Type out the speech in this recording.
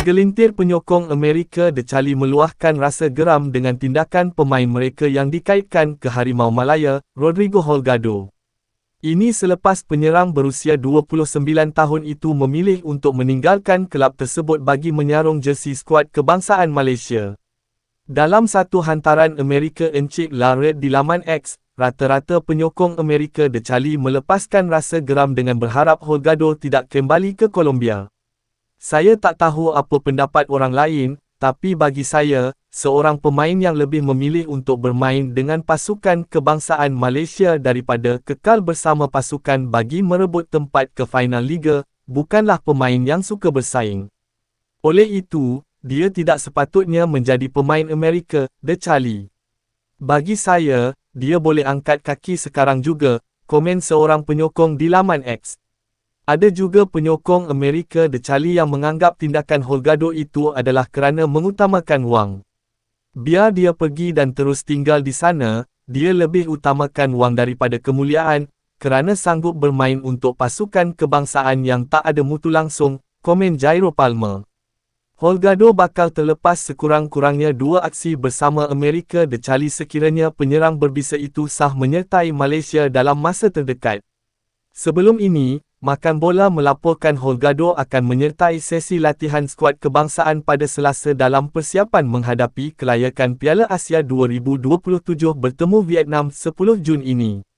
Segelintir penyokong Amerika The Charlie meluahkan rasa geram dengan tindakan pemain mereka yang dikaitkan ke Harimau Malaya, Rodrigo Holgado. Ini selepas penyerang berusia 29 tahun itu memilih untuk meninggalkan kelab tersebut bagi menyarung jersey skuad kebangsaan Malaysia. Dalam satu hantaran Amerika Encik Lared di laman X, rata-rata penyokong Amerika The Charlie melepaskan rasa geram dengan berharap Holgado tidak kembali ke Colombia. Saya tak tahu apa pendapat orang lain, tapi bagi saya, seorang pemain yang lebih memilih untuk bermain dengan pasukan kebangsaan Malaysia daripada kekal bersama pasukan bagi merebut tempat ke final liga, bukanlah pemain yang suka bersaing. Oleh itu, dia tidak sepatutnya menjadi pemain Amerika, The Charlie. Bagi saya, dia boleh angkat kaki sekarang juga, komen seorang penyokong di laman X. Ada juga penyokong Amerika The Charlie yang menganggap tindakan Holgado itu adalah kerana mengutamakan wang. Biar dia pergi dan terus tinggal di sana, dia lebih utamakan wang daripada kemuliaan, kerana sanggup bermain untuk pasukan kebangsaan yang tak ada mutu langsung, komen Jairo Palmer. Holgado bakal terlepas sekurang-kurangnya dua aksi bersama Amerika The Charlie sekiranya penyerang berbisa itu sah menyertai Malaysia dalam masa terdekat. Sebelum ini, Makan Bola melaporkan Holgado akan menyertai sesi latihan skuad kebangsaan pada Selasa dalam persiapan menghadapi kelayakan Piala Asia 2027 bertemu Vietnam 10 Jun ini.